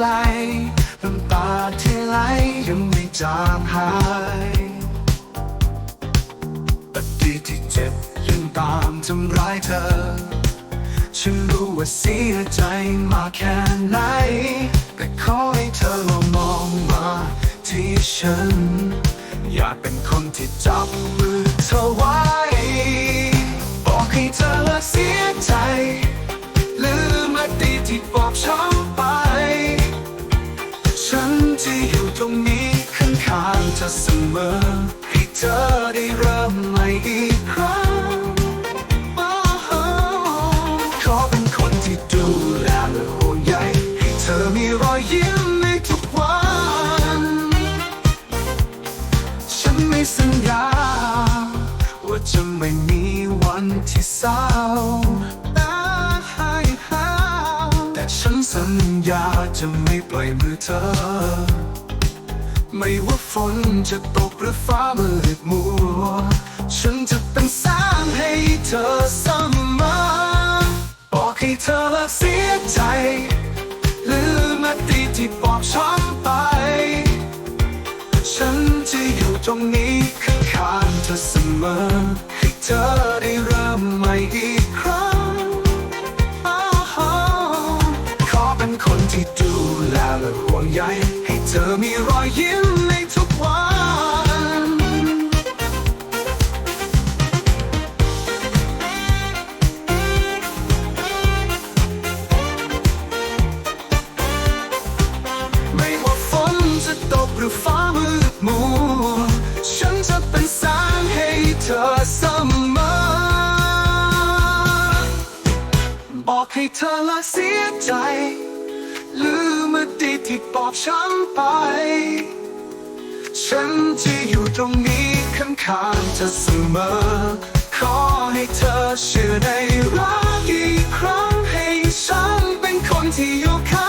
ไกลน้ำตาที่ไหลยังไม่จางหายปฏิที่เจ็บยังตามทำร้ายเธอ ฉันรู้ว่าเสียใจมาแค่ไหน แต่ขอให้เธอลองมองมาที่ฉัน อยากเป็นคนที่จับมือเธอไว้ บอกให้เธอเลิกเสียใจ ฉันจะอยู่ตรงนี้ข้างๆเธอเสมอ ให้เธอได้เริ่มใหม่อีกครั้งขอเป็นคนที่ดูแลและห่วงใยให้เธอมีรอยยิ้มในทุกวัน ฉันไม่สัญญา ว่าจะไม่มีวันที่เศร้า จะไม่ปล่อยมือเธอ ไม่ว่าฝนจะตกหรือฟ้ามืดมัว ฉันจะเป็นแสงให้เธอเสมอบอกให้เธอลิกเสียใจลืมอดีตที่บอบช้ำไป ฉันจะอยู่ตรงนี้ข้างๆเธอเสมอ เธอมีรอยยิ้มในทุกวัน ไม่ว่าฝนจะตกหรือฟ้ามืดมัวฉันจะเป็นแสงให้เธอเสมอ บอกให้เธอละเสียใจ ลืมอดีตที่บอกฉันไป ฉันจะอยู่ตรงนี้ข้างๆเธอเสมอ ขอให้เธอเชื่อในรักอีกครั้งให้ฉันเป็นคนที่อยู่ข้าง